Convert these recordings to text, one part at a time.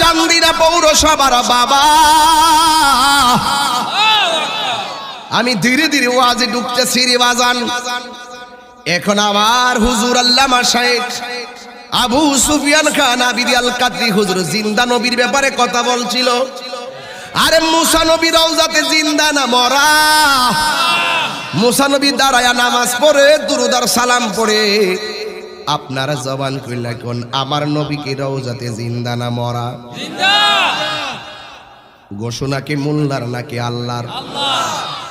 চান্দিনা পৌরসভার বাবা। আমি ধীরে ধীরে ওয়াজে ঢুকতেছি রে বাজান। এখন আমার হুজুর আল্লামা শাহেখ আবু সুফিয়ান খান আবিদি আল কাদরি হুজুর জিন্দা নবীর ব্যাপারে কথা বলছিল। আরে মুসা নবী রওজাতে জিন্দা না মরা। মুসা নবী দাঁড়ায়া নামাজ পড়ে, দুরুদার সালাম পড়ে। আপনারা জবান কইলা কোন আমার নবীকে রওজাতে জিন্দা না মরা? ঘোষণা কি মোল্লার নাকি আল্লাহর?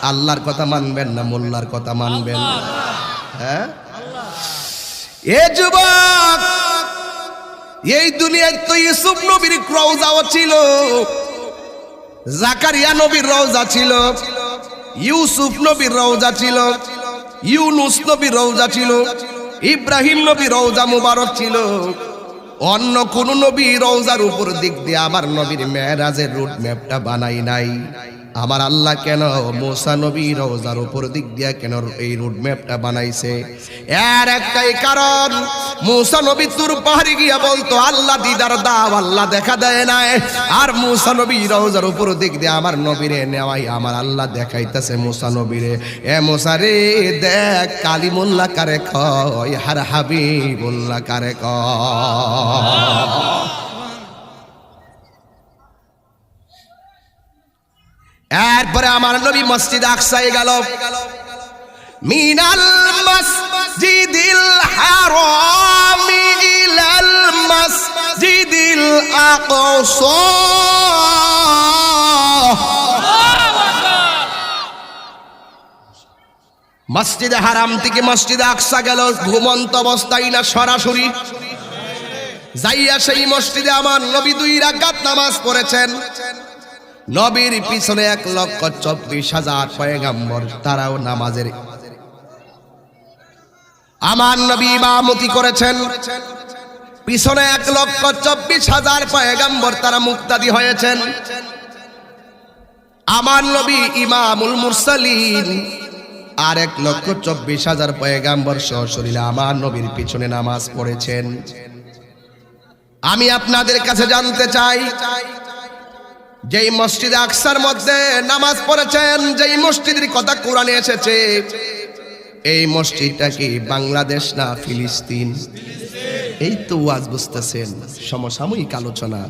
আল্লাহর কথা মানবেন না মোল্লার কথা মানবেন? হ্যাঁ? এ যুবক এই দুনিয়ায় তো ইউসুফ নবীর রওজাও ছিল জাকারিয়া নবীর রওজা ছিল ইউসুফ নবীর রওজা ছিল ইউনুস নবীর রওজা ছিল ইব্রাহিম নবী রৌজা মুবারক ছিল। অন্য কোন নবী রৌজার উপর দিক দিয়ে আমার নবীর মেয়েরাজের রুট ম্যাপটা বানাই নাই। আমার আল্লাহ কেন মোসা নবী রওজার উপর দিক দিয়া কেন এই রুট ম্যাপটা বানাইছে? এর একটাই কারণ, মুসা নবী তুর পাহাড়ি গিয়া বলতো, আল্লাহ দিদার দাও, আল্লাহ দেখা দেয় নাই। আর মুসা নবী রওজার উপর দিক দিয়ে আমার নবীরে নেওয়াই, আমার আল্লাহ দেখাইতেছে মুসা নবীরে। এ মুসা রে, দেখ কালী মোল্লা কারে কয়, হার হাবিবুল্লাহ কারে কয়। এরপরে আমার নবী মসজিদ আকসাই গেল। মিনাল মসজিদিল হারামি ইলাল মসজিদিল আকসা মসজিদে হারাম থেকে মসজিদে আকসা গেল, ঘুমন্ত অবস্থায় না সরাসরি। যাইয়া সেই মসজিদে আমার নবী দুই রাকাত নামাজ পড়েছেন। নবীর পিছনে এক লক্ষ চব্বিশ হাজার পয়গাম্বর, তারাও নামাজের। আমার নবী ইমামতি করেছেন। পিছনে এক লক্ষ চব্বিশ হাজার পয়গাম্বর, তারা মুক্তাদি হয়েছেন। আমার নবী ইমামুল মুরসালিন, আর এক লক্ষ চব্বিশ হাজার পয়গাম্বর সশরীরে আমার নবীর পিছনে নামাজ পড়েছেন। আমি আপনাদের কাছে জানতে চাই যেই মসজিদ আকসার মধ্যে নামাজ পড়েছেন, যেই মসজিদের কথা কোরআনে এসেছে, এই মসজিদটা কি বাংলাদেশ না ফিলিস্তিন? এই তো ওয়াজ বুঝতেছেন, সমসাময়িক আলোচনা।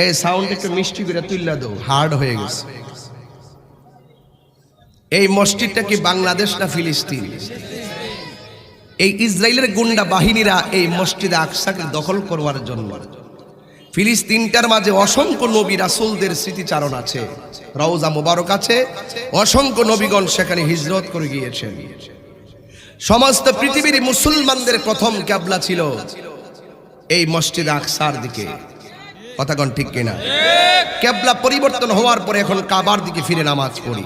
এই সাউন্ড একটু মিষ্টি করে তুললা দো হার্ড হয়ে গেছে। এই মসজিদটা কি বাংলাদেশ না ফিলিস্তিন? এই ইসরায়েলের গুন্ডা বাহিনীরা এই মসজিদে আকসাকে দখল করবার জন্য ফিলিস্তিনটার মাঝে অসংখ্য নবী রাসুলদের স্মৃতিচারণ আছে। রওজা মোবারক আছে। অসংখ্য নবীগণ সেখানে হিজরত করে গিয়েছেন। সমস্ত পৃথিবীর মুসলমানদের প্রথম ক্যাবলা ছিল এই মসজিদ আকসার দিকে। কথাগণ ঠিক কিনা? ক্যাবলা পরিবর্তন হওয়ার পরে এখন কাবার দিকে ফিরে নামাজ পড়ি।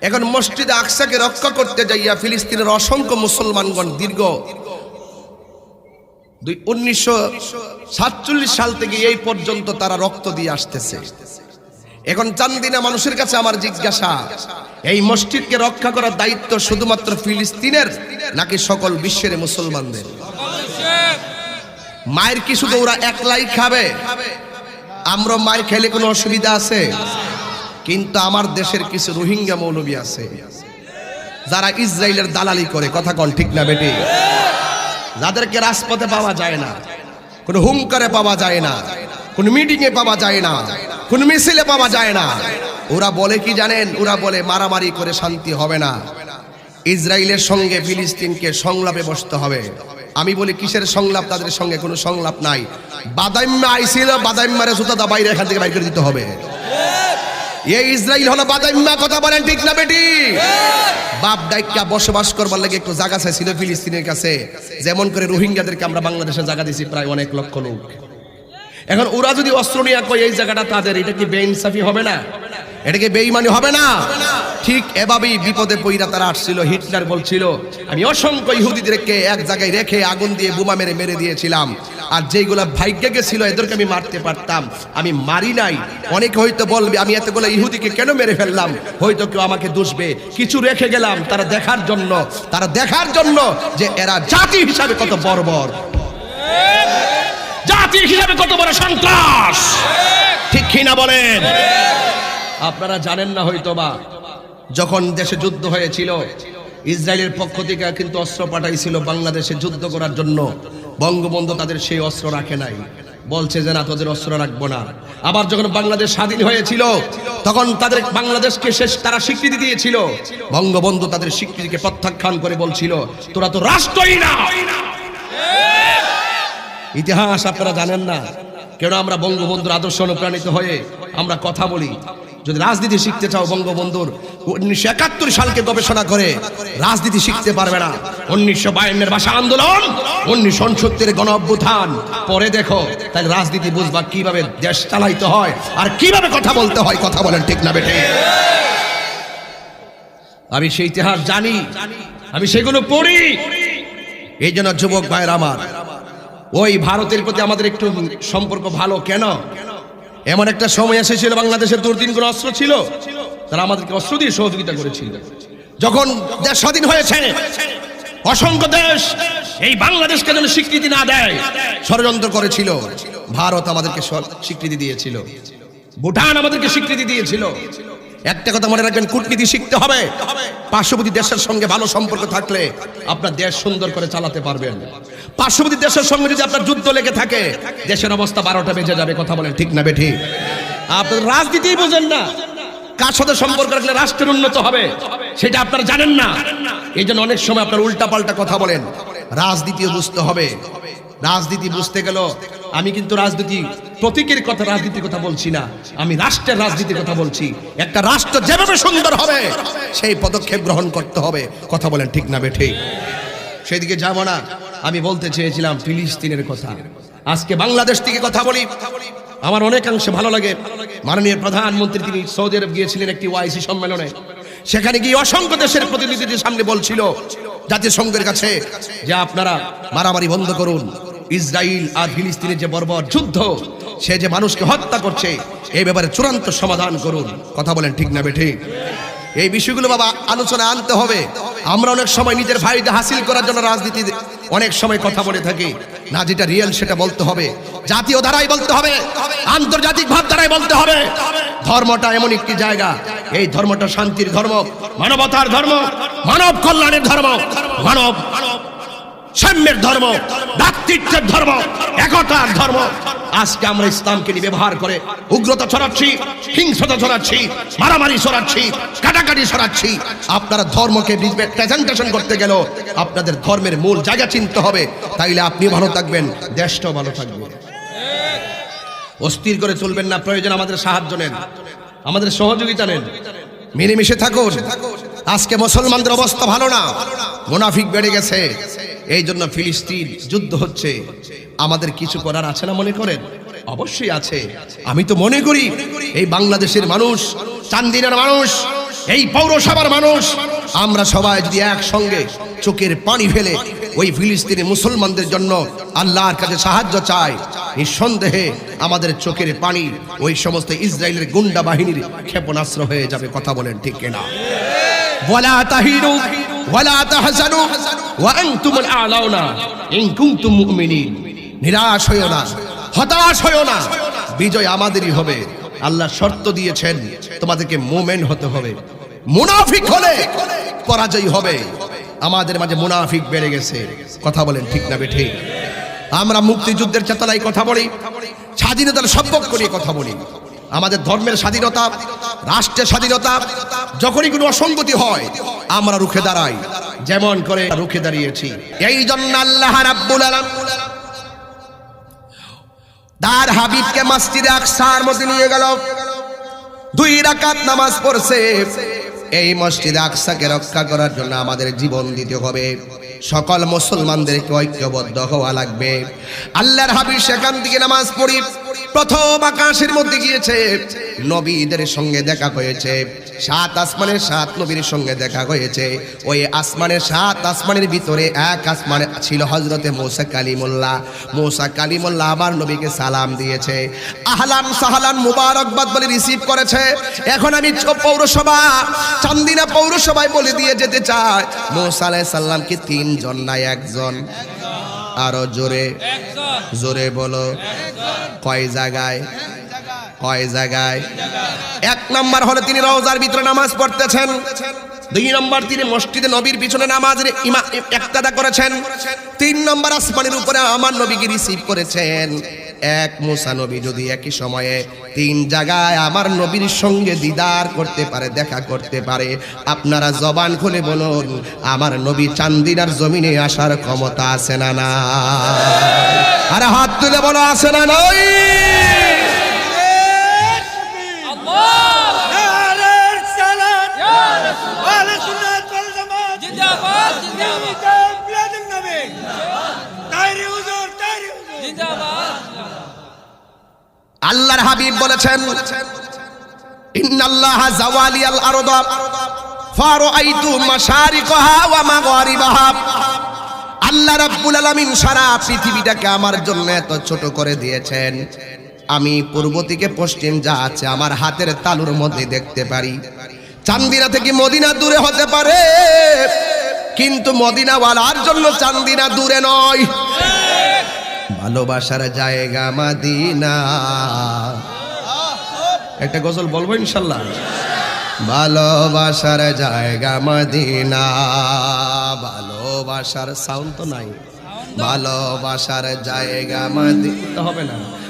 এখন মসজিদ আকসাকে রক্ষা করতে যাইয়া ফিলিস্তিনের অসংখ্য মুসলমানগণ দীর্ঘ উনিশশো সাতচল্লিশ সাল থেকে এই পর্যন্ত তারা রক্ত দিয়ে আসতেছে। এখন চান্দিনা মানুষের কাছে আমার জিজ্ঞাসা, এই মসজিদকে রক্ষা করার দায়িত্ব শুধুমাত্র ফিলিস্তিনের নাকি সকল বিশ্বের মুসলমানদের? মায়ের কি শুধু ওরা একলাই খাবে? আমরা মায়ের খেলে কোনো অসুবিধা আছে? কিন্তু আমার দেশের কিছু রোহিঙ্গা মৌলবী আছে, যারা ইসরায়েলের দালালি করে। কথা কন ঠিক না বেটি? যাদেরকে রাজপথে পাওয়া যায় না, কোনো হুঙ্কারে পাওয়া যায় না, কোন মিটিংয়ে পাওয়া যায় না, কোন মিছিলে পাওয়া যায় না। ওরা বলে কি জানেন? ওরা বলে মারামারি করে শান্তি হবে না। ইসরায়েলের সঙ্গে ফিলিস্তিনকে সংলাপে বসতে হবে। আমি বলি, কিসের সংলাপ? তাদের সঙ্গে কোনো সংলাপ নাই। বাদাইম্মা আইছিল, বাদাইম্মারে সুতা বাইরে এখান থেকে বাইর করে দিতে হবে। এই ইসরায়েল হলো বাদাইম্মা কথা বলেন ঠিক না বেটি? বাপ ডাইকা বসবাস করবার লাগে একটু জায়গা চাইছিল ফিলিস্তিনের কাছে। যেমন করে রোহিঙ্গাদেরকে আমরা বাংলাদেশে জায়গা দিছি প্রায় অনেক লক্ষ লোক। এখন ওরা যদি অস্ত্র নিয়ে এই জায়গাটা তাদের, এটা কি বেইনসাফি হবে না? এটা কি বেইমানি হবে না? ঠিক এভাবেই বিপদে পইরা তারা আসছিল, হিটলার বলছিল, আমি অসংখ্য ইহুদিদেরকে এক জায়গায় রেখে আগুন দিয়ে বোমা মেরে মেরে দিয়েছিলাম। আর যেগুলা ভাগ্যে গেছিল, এদেরকে আমি মারতে পারতাম। আমি মারি নাই। অনেকে হয়তো বলবে, আমি এতগুলো ইহুদিকে কেন মেরে ফেললাম? হয়তো কেউ আমাকে দুষবে। কিছু রেখে গেলাম তারা দেখার জন্য। তারা দেখার জন্য যে এরা জাতি হিসাবে কত বর্বর। জাতি হিসাবে কত বড় সন্ত্রাস। ঠিক কিনা বলেন? আপনারা জানেন না হয়তো বা যখন দেশে যুদ্ধ হয়েছিল, ইসরায়েলের পক্ষ থেকে কিন্তু অস্ত্র পাঠাইছিল বাংলাদেশে যুদ্ধ করার জন্য। বঙ্গবন্ধু তাদের সেই অস্ত্র রাখে নাই। বলছে যে, না, তোদের অস্ত্র রাখব না। আবার যখন বাংলাদেশ স্বাধীন হয়েছিল, তখন তাদের বাংলাদেশকে শেষ তারা স্বীকৃতি দিয়েছিল। বঙ্গবন্ধু তাদের স্বীকৃতিকে প্রত্যাখ্যান করে বলছিল, তোরা তো রাষ্ট্রই না! ইতিহাস আপনারা জানেন না। কেন আমরা বঙ্গবন্ধুর আদর্শ অনুপ্রাণিত হয়ে আমরা কথা বলি? যদি রাজনীতি শিখতে চাও বঙ্গবন্ধুর, উনিশশো একাত্তর সালকে গবেষণা করে, রাজনীতি শিখতে পারবে না। উনিশশো বায়ান্নের ভাষা আন্দোলন, উনিশশো উনসত্তরের গণ অভ্যুত্থান পরে দেখো তাই রাজনীতি বুঝবা কীভাবে দেশ চালাইতে হয় আর কীভাবে কথা বলতে হয়, কথা বলেন ঠিক না বেঠে। আমি সেই ইতিহাস জানি, আমি সেগুলো পড়ি। এই জন্য যুবক ভাইয়ের আমার, ওই ভারতের প্রতি আমাদের একটু সম্পর্ক ভালো কেন? এমন একটা সময় এসেছিল, বাংলাদেশের দুর্দিন কোনো অস্ত্র ছিল। তারা আমাদেরকে অস্ত্র দিয়ে সহযোগিতা করেছিল। যখন দেশ স্বাধীন হয়েছে, অসংখ্য দেশ এই বাংলাদেশকে যেন স্বীকৃতি না দেয়, ষড়যন্ত্র করেছিল। ভারত আমাদেরকে স্বীকৃতি দিয়েছিল। ভুটান আমাদেরকে স্বীকৃতি দিয়েছিল। একটা কথা মনে রাখবেন, কূটনীতি শিখতে হবে। পার্শ্ববর্তী দেশের সঙ্গে ভালো সম্পর্ক থাকলে আপনার দেশ সুন্দর করে চালাতে পারবেন। পার্শ্ববর্তী দেশের সঙ্গে যদি আপনার যুদ্ধ লেগে থাকে, দেশের অবস্থা বারোটা বেজে যাবে, কথা বলেন ঠিক না বেঠি? আপনার রাজনীতিই বোঝেন না। কার সাথে সম্পর্ক রাখলে রাষ্ট্রের উন্নত হবে, সেটা আপনারা জানেন না। এই জন্য অনেক সময় আপনার উল্টা পাল্টা কথা বলেন। রাজনীতিও বুঝতে হবে। রাজনীতি বুঝতে গেল আমি কিন্তু রাজনীতি প্রতীকের কথা, রাজনীতির কথা বলছি না। আমি রাষ্ট্রের রাজনীতির কথা বলছি। একটা রাষ্ট্র যেভাবে সুন্দর হবে, সেই পদক্ষেপ গ্রহণ করতে হবে। কথা বলেন ঠিক না বেঠে? সেদিকে যাব না। আমি বলতে চেয়েছিলাম ফিলিস্তিনের কথা। আজকে বাংলাদেশ থেকে কথা বলি। আমার অনেকাংশে ভালো লাগে। মাননীয় প্রধানমন্ত্রী তিনি সৌদি আরব গিয়েছিলেন একটি ওয়াইসি সম্মেলনে। সেখানে গিয়ে অসংখ্য দেশের প্রতিনিধিদের সামনে বলছিল, জাতিসংঘের কাছে, যে আপনারা মারামারি বন্ধ করুন। ইসরায়েল আর ফিলিস্তিনের যে বর্বর যুদ্ধ সে যে মানুষকে হত্যা করছে, এই ব্যাপারে চূড়ান্ত সমাধান করুন। কথা বলেন ঠিক না বেঠিক এই বিষয়গুলো বাবা আলোচনা আনতে হবে। আমরা অনেক সময় নিজের ফায়দা হাসিল করার জন্য রাজনীতি অনেক সময় কথা বলে থাকি। না, যেটা রিয়েল সেটা বলতে হবে। জাতীয় ধারাই বলতে হবে। আন্তর্জাতিক ভাব দ্বারাই বলতে হবে। ধর্মটা এমন একটি জায়গা। এই ধর্মটা শান্তির ধর্ম, মানবতার ধর্ম, মানব কল্যাণের ধর্ম। মানব সাম্যের ধর্ম, ভ্রাতৃত্বের ধর্ম, একতার ধর্ম। আজকে আমরা ইসলামকে নিয়ে ব্যবহার করে উগ্রতা ছড়াচ্ছি হিংসতা ছড়াচ্ছি, মারামারি ছড়াচ্ছি, কাটাকাটি ছড়াচ্ছি। আপনারা ধর্মকে প্রেজেন্টেশন করতে গেল আপনাদের ধর্মের মূল জায়গা চিনতে হবে। তাইলে আপনি ভালো থাকবেন, দেশটাও ভালো থাকবে। অস্থির করে চলবেন না, প্রয়োজন আমাদের সাহায্য নেন, আমাদের সহযোগিতা নেন। মিলেমিশে থাকুন। আজকে মুসলমানদের অবস্থা ভালো না, মুনাফিক বেড়ে গেছে। এই জন্য ফিলিস্তিন যুদ্ধ হচ্ছে। আমাদের কিছু করার আছে না মনে করেন? অবশ্যই আছে। আমি তো মনে করি, এই বাংলাদেশের মানুষ, চান্দিনার মানুষ, এই পৌরসভার মানুষ, আমরা সবাই যদি একসঙ্গে চোখের পানি ফেলে ওই ফিলিস্তিনি মুসলমানদের জন্য আল্লাহর কাছে সাহায্য চাই, নিঃসন্দেহে আমাদের চোখের পানি ওই সমস্ত ইসরায়েলের গুন্ডা বাহিনীর ক্ষেপণাস্ত্র হয়ে যাবে, কথা বলেন ঠিক কিনা। ওয়ালা তাহিনু নিরাশ হইও না, হতাশ হইও না। বিজয় আমাদেরই হবে। আল্লাহ শর্ত দিয়েছেন, তোমাদেরকে মুমিন হতে হবে। মুনাফিক হলে পরাজয় হবে। আমাদের মাঝে মুনাফিক বেড়ে গেছে। কথা বলেন ঠিক না বেঠে? আমরা মুক্তিযুদ্ধের চেতনায় কথা বলি, স্বাধীনতার সম্পর্ক নিয়ে কথা বলি। আমাদের ধর্মের স্বাধীনতা, রাষ্ট্রের স্বাধীনতা, যখনই কোনো অসঙ্গতি হয়, আমরা রুখে দাঁড়াই। যেমন করে রুখে দাঁড়িয়েছি। এই জন্য আল্লাহ রাব্বুল আলামিন তার হাবিবকে মসজিদে আকসার মধ্যে নিয়ে গেল। দুই রাকাত নামাজ পড়ছে। এই মসজিদ আকসাকে রক্ষা করার জন্য আমাদের জীবন দিতে হবে। সকল মুসলমানদেরকে ঐক্যবদ্ধ হওয়া লাগবে। আল্লাহর হাবিব সেখান থেকে নামাজ পড়ি। প্রথম আকাশের মধ্যে গিয়েছে। নবীদের সঙ্গে দেখা হয়েছে। সাত আসমানের সাত নবীর সঙ্গে দেখা হয়েছে। ওই আসমানের সাত আসমানের ভিতরে এক আসমানে ছিল হজরতে মৌসা কালিমুল্লাহ। মৌসা কালিমুল্লাহ আমার নবীকে সালাম দিয়েছে। আহলান সাহলান মুবারকবাদ বলে রিসিভ করেছে। এখন আমি পৌরসভা, চান্দিনা পৌরসভায় বলে দিয়ে যেতে চাই। মৌসা আলাইহিস সালাম কি তিনজন না একজন? আরও জোরে। জোরে বলো। কয় জায়গায়? কয় জায়গায়? এক নম্বর হলে তিনি রওজার ভিতরে নামাজ পড়তেছেন। দুই নম্বর তিনি মসজিদে নবীর পিছনে নামাজ ইমা একতাদা করেছেন। তিন নম্বর আসমানের উপরে আমার নবীকে রিসিভ করেছেন। এক মুসা নবী যদি একই সময়ে তিন জায়গায় আমার নবীর সঙ্গে দিদার করতে পারে, দেখা করতে পারে, আপনারা জবান খুলে বলুন, আমার নবী চান্দিনার জমিনে আসার ক্ষমতা আছে না না আরে হাত তুলে বলো, আছে না নয় আল্লাহর হাবিব বলেছেন, ইন্নাল্লাহা জাওয়ালিয়াল আরদ, ফারাআইতু মাশারিকাহা ওয়া মাগারিবাহা। আল্লাহ রাব্বুল আলামিন সারা পৃথিবীটাকে আমার জন্য এত ছোট করে দিয়েছেন। আমি পূর্ব থেকে পশ্চিম যা আছে আমার হাতের তালুর মধ্যে দেখতে পারি। চান্দিনা থেকে মদিনা দূরে হতে পারে, কিন্তু মদিনাওয়ালার জন্য চান্দিনা দূরে নয়। ভালোবাসার জায়গা মাদিনা। একটা গজল বলব ইনশাল্লাহ? ভালোবাসার জায়গা মদিনা। ভালোবাসার সাউন্ড তো নাই। ভালোবাসার জায়গা মদিনা। হবে না।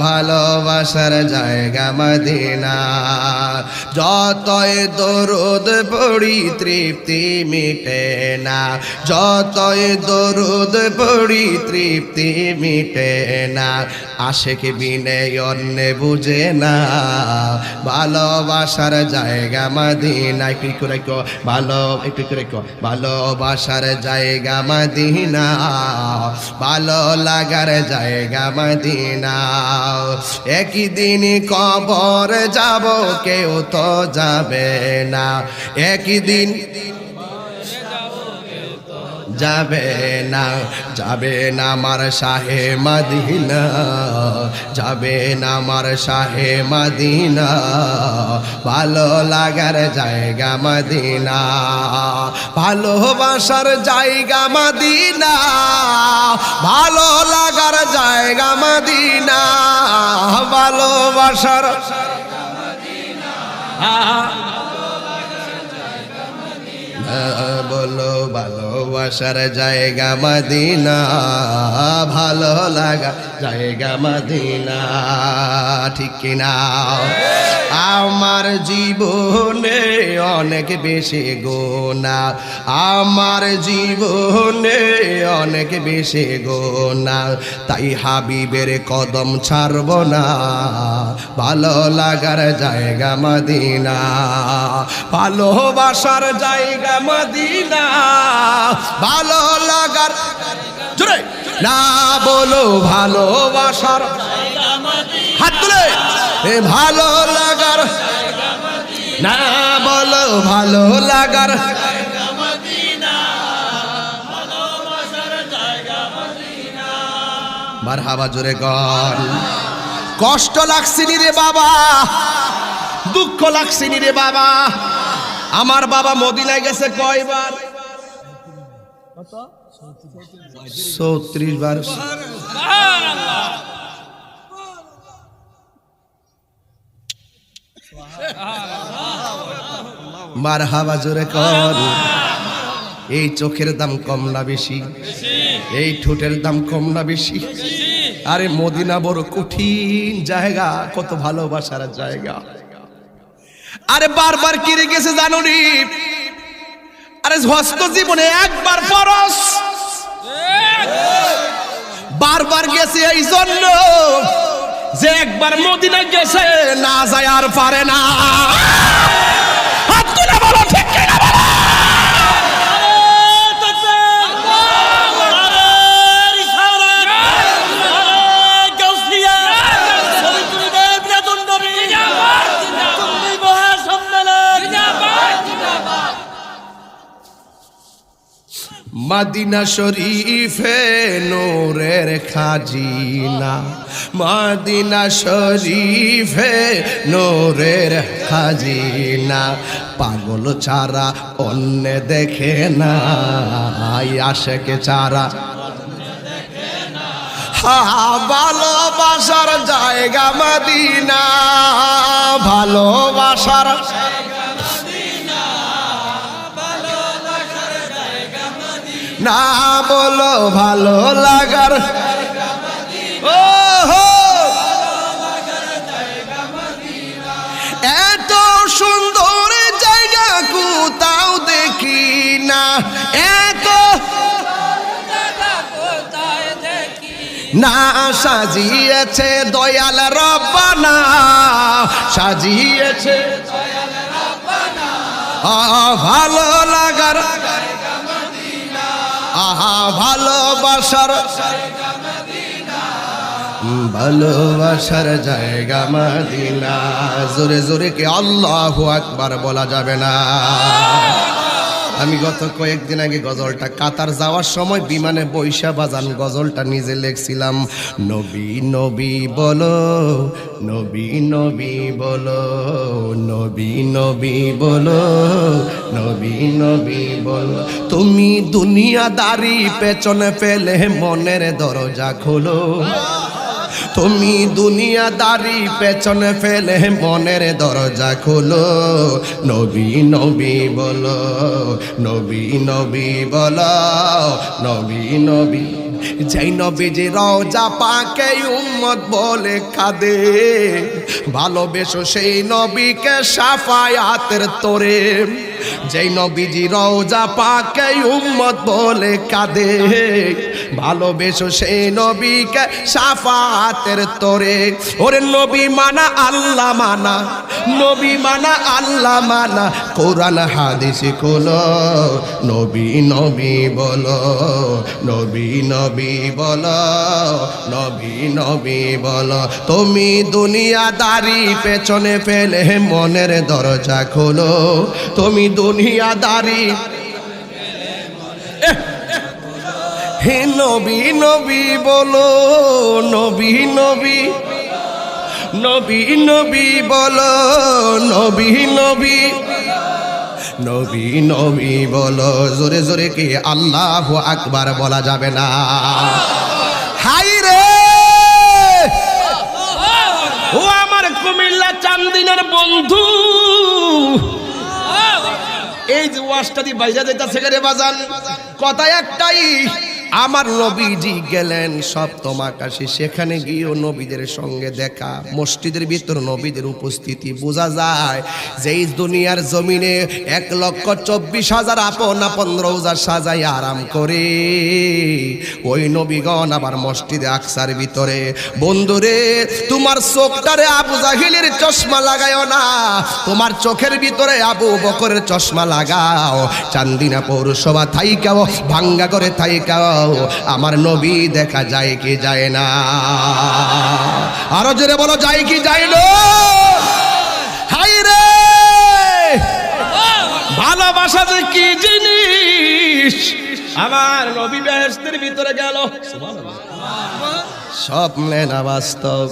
ভালোবাসার জায়গা মদিনা। যতই দরুদ পড়ি তৃপ্তি মিটে না, যতই দরুদ পড়ি তৃপ্তি মিটে না, আশেক বিনে অন্য বুঝে না। ভালোবাসার জায়গা মদিনা, একটু করে কো, ভালো একটু করে কো, ভালোবাসার জায়গা মদিনা। ভালো লাগার জায়গা মদিনা। একই দিন কবর যাব কেউ তো যাবে না। একই দিন যাবে না যাবে না আমার শাহে মদিনা যাবে না আমার শাহে মদিনা ভালো লাগার জায়গা মদিনা ভালোবাসার জায়গা মদিনা ভালো লাগার জায়গা মদিনা ভালোবাসার বলো। ভালোবাসার জায়গা মদিনা, ভালো লাগা জায়গা মদিনা, ঠিক কিনা? আমার জীবনে অনেক বেশি গোনা, আমার জীবনে অনেক বেশি গোনা, তাই হাবিবের কদম ছাড়ব না। ভালো লাগার জায়গা মদিনা, ভালোবাসার জায়গা মদিনা ভালো লাগার। জোরে। না বলো ভালোবাসার। হাত তুলে। এ ভালো লাগার। না বলো ভালো লাগার। মারহাবা জোরে কর কষ্ট লাগছিনি রে বাবা। দুঃখ লাগছিনি রে বাবা। আমার বাবা মদিনায় গেছে কয়বার? মার হাবা জোরে কর। এই চোখের দাম কম না বেশি। এই ঠোঁটের দাম কম না বেশি। আরে মদিনা বড় কঠিন জায়গা, কত ভালোবাসার জায়গা। আরে বারবার কিরে গেছে জানো আরে হস্ত জীবনে একবার পরস বারবার গেছে এই জন্য যে একবার মদিনা গেছে, না যায় আর পারে না। মাদিনা শরীফে নূরের খাজিনা। মাদিনা শরীফে নূরের খাজিনা। পাগল চারা অন্য দেখে না, আশেকে চারা ভালোবাসার জায়গা মাদিনা, ভালোবাসার না বলো ভালো লাগার ও হো এত সুন্দর জায়গা কোথাও দেখি না। এত না, সাজিয়েছে দয়াল রব্বানা। সাজিয়েছে ভালো লাগার আহা ভালোবাসার ভালোবাসার জায়গা মাদিনা। জোরে জোরে কে আল্লাহ আকবার বলা যাবে না। আমি গত কয়েকদিন আগে গজলটা কাতার যাওয়ার সময় বিমানে বৈশা বাজান গজলটা নিজে লেখছিলাম, নবী নবী বলো, নবী নবী বলো, নবী নবী বলো, নবী নবী বলো। তুমি দুনিয়াদারি পেছনে ফেলে মনের দরজা খোলো। তুমি দুনিয়াদারি পেছনে ফেলে মনের দরজা খোলো। নবী নবী বলো, নবী নবী বলো, নবী নবী। যেই যে রওজা পাকে উম্মত বলে কাঁদে, ভালোবেসো সেই নবীকে সাফায়াতের তোরে। যেই নবীজি রওজা পাকে উম্মত বলে কাঁদে। ভালোবেসো সেই নবীকে সাফাতের তোরে। ওরে নবী মানা, আল্লাহ মানা, নবী মানা, আল্লাহ মানা। কোরআন, হাদিস খোলো, নবী নবী বলো, নবী নবী বলো, নবী নবী বলো। তুমি দুনিয়াদারি পেছনে ফেলে মনের দরজা খোলো, তুমি দুনিয়াদারি। হে নবী নবী বলো, নবী নবী। নবী নবী বলো, নবী নবী। নবী নবী বলো, জোরে জোরে কি আল্লাহ আকবার বলা যাবে না? হাই রে! ও আমার কুমিল্লা চান্দিনের বন্ধু। এই যে ওয়াশটা দিয়ে বাইরে যাইতাছে রে বাজান? কথা একটাই আমার নবীজি গেলেন সপ্তম আকাশে সেখানে গিয়েও নবীদের সঙ্গে দেখা। মসজিদের ভিতর নবীদের উপস্থিতি বোঝা যায় যে এই দুনিয়ার জমিনে এক লক্ষ চব্বিশ হাজার আপন আপন রোজা সাজাই আরাম করে। ওই নবীগণ আবার মসজিদে আকসার ভিতরে। বন্ধুরে, তোমার চোখটারে আবু জাহিলের চশমা লাগায়ও না। তোমার চোখের ভিতরে আবু বকরের চশমা লাগাও। চান্দিনা পৌরসভা থাইকাও, ভাঙ্গা করে থাইকাও। আমার নবী দেখা যায় কি যায় না। আরও জোরে বলো, যায় কি না। হাই রে! ভালোবাসা যে কি জিনিস? আমার নবী বেহেস্তের ভিতরে গেল। স্বপ্নে না বাস্তব।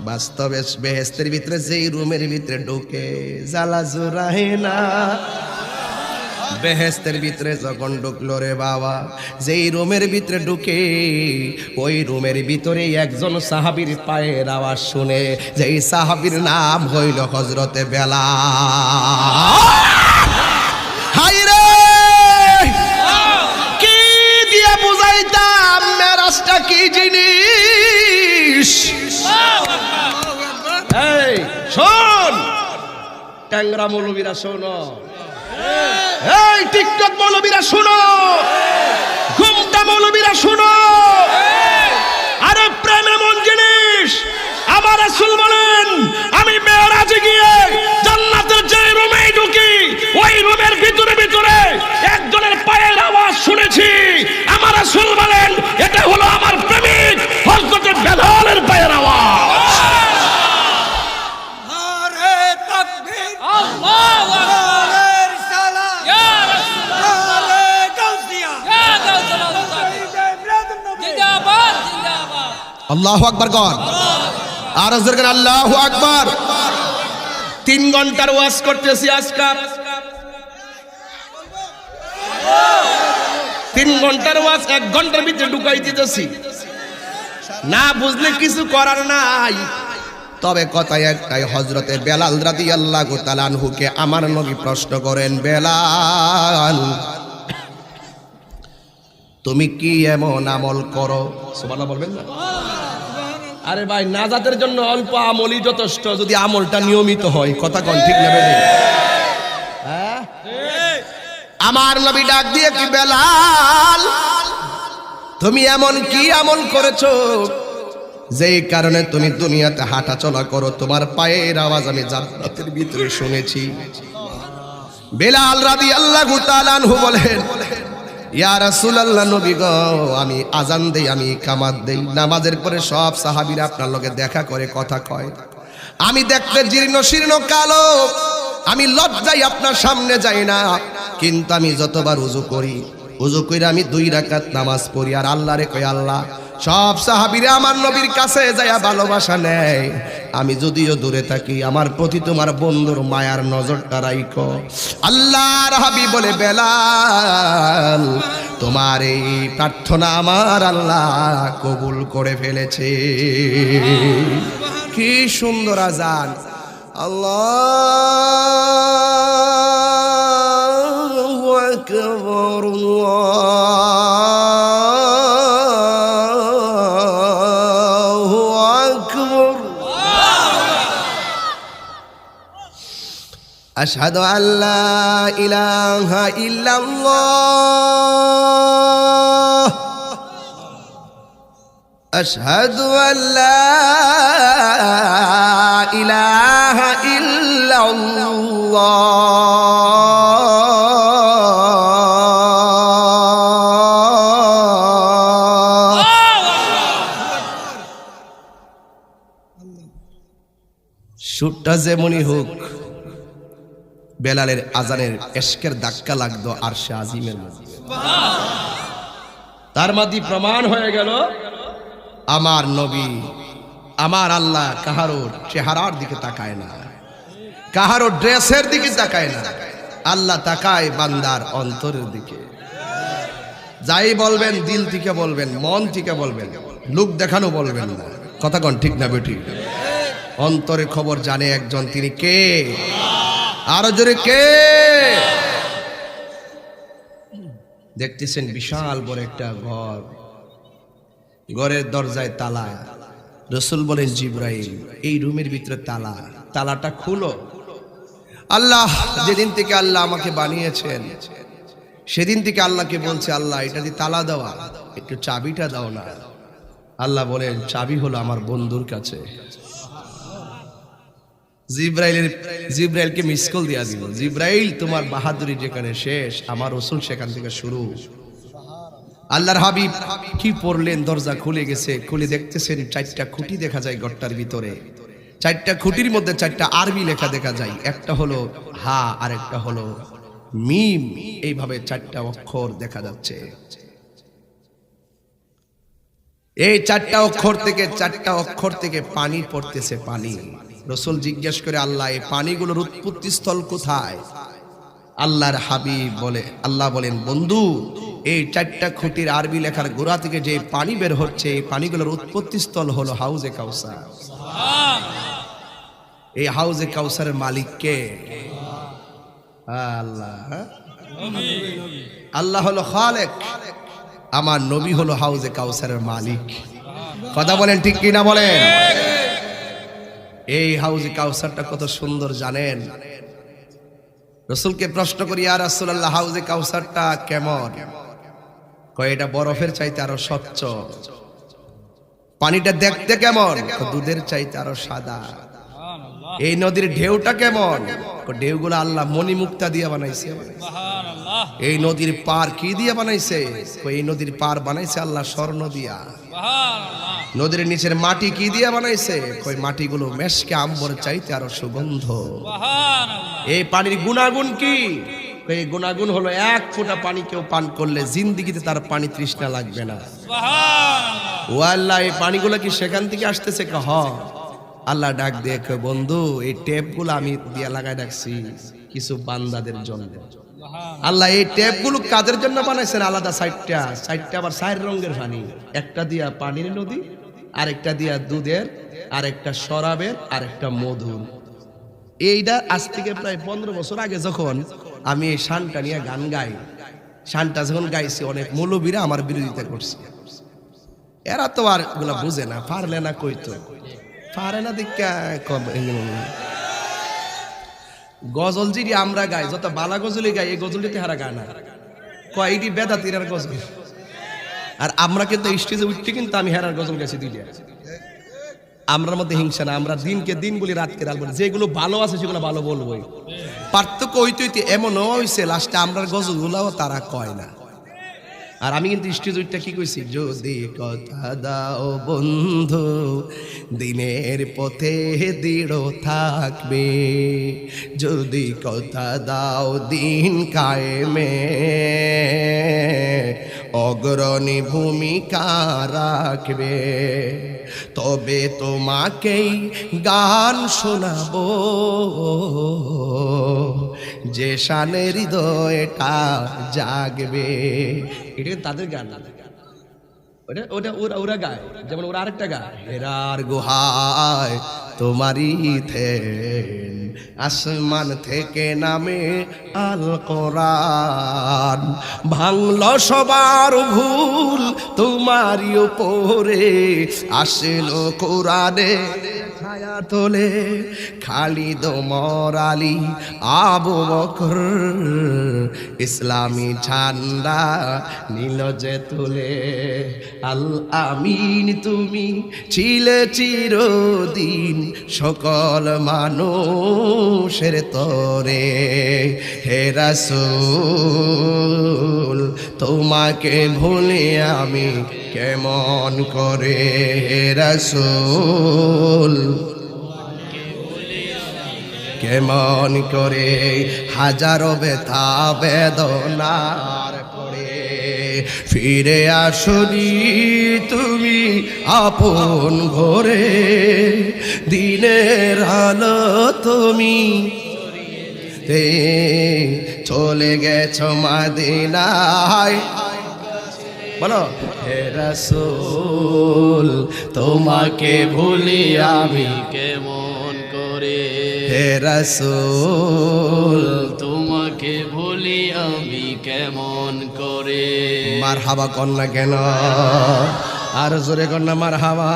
বাস্তবে বেহেস্তের ভিতরে যেই রুমের ভিতরে ঢুকে, জ্বালা জোরাহে না। বেহেস্তের ভিতরে যখন ঢুকলো রে বাবা, যেই রুমের ভিতরে ঢুকে, ওই রুমের ভিতরে একজন সাহাবীর পায়ের আওয়াজ শুনে, যেই সাহাবীর নাম হইল হজরতে বেলা। হাই রে! কি কি শোন! ট্যাংরা মৌলবীরা শোনো। এই টিকটক মৌলবীরা শুনো। ঘুমটা মৌলবীরা শুনো। আরে প্রেম এমন জিনিস। আমার রাসূল বলেন, আমি মেয়রাজে গিয়ে জান্নাতের যে রুমে ঢুকি, ওই রুমের ভিতরে ভিতরে একজনের আল্লাহ আকবার কর। আর আল্লাহ আকবার। তিন ঘণ্টার ওয়াজ করতেছি আজকাল তিন ঘণ্টার ওয়াজ, এক ঘণ্টার ভিতরে ঢুকাই দিতেছি। না বুঝলে কিছু করার নাই। তবে কথায় একটাই হজরতে বেলাল রাদি আল্লাহ তালানহুকে আমার নবী প্রশ্ন করেন, বেলাল, তুমি কি এমন আমল করো? সুবহানাল্লাহ বলবেন না? আরে ভাই, নাজাতের জন্য অল্প আমলই যথেষ্ট যদি আমলটা নিয়মিত হয়। কথা কন, ঠিক নেবে হ্যাঁ? আমার নবী ডাক দিয়ে কি বেলাল, তুমি এমন কি আমল করেছ? যেই কারণে তুমি দুনিয়াতে হাঁটা চলা করো, তোমার পায়ের আওয়াজ আমি জান্নাতের ভিতরে শুনেছি। বেলাল রাদি আল্লাহ বলেন ইয়া রাসূলুল্লাহ নবী গো, আমি আজান দেই, আমি কামাত দেই। নামাজের পরে সব সাহাবীরা আপনার লগে দেখা করে, কথা কয়। আমি দেখতে জীর্ণ শীর্ণ কালো, আমি লজ্জায় আপনার সামনে যাই না। কিন্তু আমি যতবার উজু করি, উজু করে আমি দুই রাকাত নামাজ পড়ি, আর আল্লাহরে কই আল্লাহ সব সাহাবীরা আমার নবীর কাছে যাইয়া ভালোবাসা নেয়। আমি যদিও দূরে থাকি, আমার প্রতি তোমার বন্ধুর মায়ার নজরটা রাইখো। আল্লাহর হাবি বলে, বেলাল, তোমার এই প্রার্থনা আমার আল্লাহ কবুল করে ফেলেছে। কি সুন্দর আজান। আল্লাহ আকবর, আল্লাহু أشهد أن لا إله إلا الله أشهد أن لا إله إلا الله সুরটা যেমনই হোক বেলালের আজানের এশকের ধাক্কা লাগতো আর সে আজিমের তার মাঝে প্রমাণ হয়ে গেল, আমার নবী, আমার আল্লাহ কাহারোর চেহারার দিকে তাকায় না কাহারো ড্রেসের দিকে তাকায় না, আল্লাহ তাকায় বান্দার অন্তরের দিকে। যাই বলবেন, দিল থেকে বলবেন, মন থেকে বলবেন, লোক দেখানো বলবেন না। কথা কন ঠিক না বেটি অন্তরে খবর জানে একজন, তিনি কে? আরও জোরে কে? দেখতেছেন বিশাল বড় একটা ঘর। ঘরের দরজায় তালা। রসুল বলেন জিব্রাইল, এই রুমের ভিতরে তালা। তালাটা খুলো। আল্লাহ, যেদিন থেকে আল্লাহ আমাকে বানিয়েছেন, সেদিন থেকে আল্লাহকে বলছে, আল্লাহ, এটা দিয়ে তালা দেওয়া একটু চাবিটা দাও না। আল্লাহ বলেন, চাবি হলো আমার বন্ধুর কাছে। জিব্রাইলকে মিস কল দিয়া দিল জিব্রাইল, তোমার বাহাদুরি যেখানে শেষ, আমার রসুল সেখান থেকে শুরু। আল্লাহর হাবিব, কি পড়লেন? দরজা খুলে গেছে। খুলে দেখতেছেন, চারটা খুঁটি দেখা যায় গট্টার ভিতরে। চারটা খুঁটির মধ্যে চারটা আরবি লেখা দেখা যায়। একটা হলো হা আর একটা হলো মিম। এইভাবে চারটা অক্ষর দেখা যাচ্ছে। এই চারটা অক্ষর থেকে, চারটা অক্ষর থেকে পানি পড়তেছে পানি। রসুল জিজ্ঞেস করে, আল্লাহ, এই পানিগুলোর উৎপত্তি স্থল কোথায়? আল্লাহর হাবিব বলে, আল্লাহ বলেন, বন্ধু, এই চারটা খুঁটির আরবি লেখার গোড়া থেকে যে পানি বের হচ্ছে, এই পানিগুলোর উৎপত্তি স্থল হলো হাউজে কাউসার। এই হাউজে কাউসারের মালিক কে? আল্লাহ হ্যাঁ? আল্লাহ হলো খালেক, আমার নবী হলো হাউজে কাউসারের মালিক। কথা বলেন ঠিক কিনা বলেন? এই হাউজি কাউসারটা কত সুন্দর জানেন? রসুলকে প্রশ্ন করি আর রাসূলুল্লাহ হাউজে কাউসারটা কেমন? কয় এটা বরফের চাইতে আরও স্বচ্ছ। পানিটা দেখতে কেমন? দুধের চাইতে আরও সাদা। এই নদীর ঢেউটা কেমন? ঢেউগুলো আল্লাহ মণিমুক্তা দিয়ে বানাইছে। এই নদীর পার কি দিয়ে বানাইছে? এই নদীর পার বানাইছে আল্লাহ স্বর্ণ দিয়া। নদীর নিচের মাটি কি দিয়ে বানাইছে? কই মাটিগুলো মেশকে আম্বর চাইতে আরও সুগন্ধ। এই পানির গুণাগুণ কি? এই গুণাগুণ হলো এক ফোঁটা পানি কেউ পান করলে জিন্দিগিতে তার পানি তৃষ্ণা লাগবে না। ও আল্লাহ এই পানিগুলো কি সেখান থেকে আসতেছে? ক হ আল্লাহ ডাক দেখ বন্ধু এই টেপগুলো আমি দিয়া লাগাই রাখছি কিছু বান্দাদের জন্য। আল্লাহ এই টেপগুলো কাদের জন্য বানাইছেন? আলাদা সাইডটা সাইডটা আবার চার রঙের পানি একটা দিয়া পানির নদী, আরেকটা দিয়া দুধের, আরেকটা শরাবের আর একটা মধুর। এইটা আজ থেকে প্রায় পনেরো বছর আগে যখন আমি এই শানটা নিয়ে গান গাই, শানটা যখন গাইছি, অনেক মৌলবীরা আমার বিরোধিতা করছে। এরা তো আর এগুলা বুঝে না, পারলে না কইতো। পারে না দেখা গজল যদি আমরা গাই, যত বালা গজলি গাই, এই গজলটিতে হারা গায় না। কয়টি বেদা তীরার গজল। আর আমরা কিন্তু স্টেজে উঠতে কিন্তু আমি হেরার গজল গেছি দিলে আমরার মধ্যে হিংসা না, আমরা দিনকে দিন বলি, রাতকে রাত বলি। যেগুলো ভালো আছে, সেগুলো ভালো বলব পার্থক্য হইতে হইতে এমনও হয়েছে লাস্টে আমরার গজলগুলাও তারা কয় না। আর আমি কিন্তু স্টেজ উইটটা কি কইছি? যদি কথা দাও বন্ধু, দিনের পথে দৃঢ় থাকবে। যদি কথা দাও দিন কায়েমে। অগ্রণী ভূমিকা রাখবে। তবে তোমাকেই গান শোনাবো। যে শানের হৃদয়টা জাগবে। এটা তাদের গান। ওটা ওটা, ওরা ওরা গায়। যেমন ওরা আরেকটা গায়, হেরার গুহায় তোমারই থেন, আসমান থেকে নামে আল কোরআন। ভাঙল সবার ভুল তোমারই উপরে আসলো কোরআনে ছায়া তোলে, খালিদ মরালি আবু বকর। ইসলামী ঝান্ডা নীল যে তুলে, আল আমিন তুমি ছিলে চিরদিন সকল মানুষের তরে। হে রাসূল, তোমাকে ভুলে আমি কেমন করে রাসূল? কেমন করে হাজারো ব্যথা বেদনার করে ফিরে আসনি তুমি আপন ঘরে। দিনের আলো তুমি চলে গেছ মাদিনায়। বলো। হে রাসূল তোমাকে ভুলি আমি কেমন করে? হে রাসূল তোমাকে ভুলি আমি কেমন করে? মার হাবা কন্যা কেন? আর জোরে কন্যা মার হাবা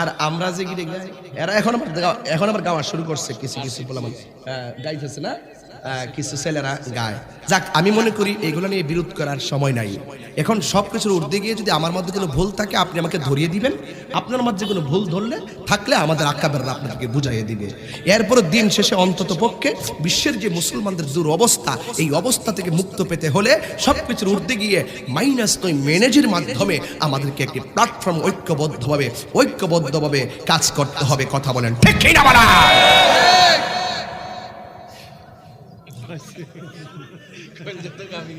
আর আমরা যে গিয়ে এরা এখন আবার এখন আবার গাওয়া শুরু করছে কিছু কিছু বলে গাইতেছে না? কিছু ছেলেরা গায়। যাক, আমি মনে করি এগুলো নিয়ে বিরোধ করার সময় নাই। এখন সব কিছুর ঊর্ধ্বে গিয়ে যদি আমার মধ্যে কোনো ভুল থাকে, আপনি আমাকে ধরিয়ে দিবেন। আপনার মধ্যে কোনো ভুল ধরলে থাকলে আমাদের আকাবেররা আপনাকে বুঝাইয়ে দিবে। এরপর দিন শেষে অন্তত পক্ষে বিশ্বের যে মুসলমানদের দূর অবস্থা এই অবস্থা থেকে মুক্ত পেতে হলে সব কিছুর ঊর্ধ্বে গিয়ে মাইনাস নয় ম্যানেজের মাধ্যমে আমাদেরকে একটি প্ল্যাটফর্ম ঐক্যবদ্ধভাবে ঐক্যবদ্ধভাবে কাজ করতে হবে, কথা বলেন। ঠিক না বলা? Con yo tocaba mi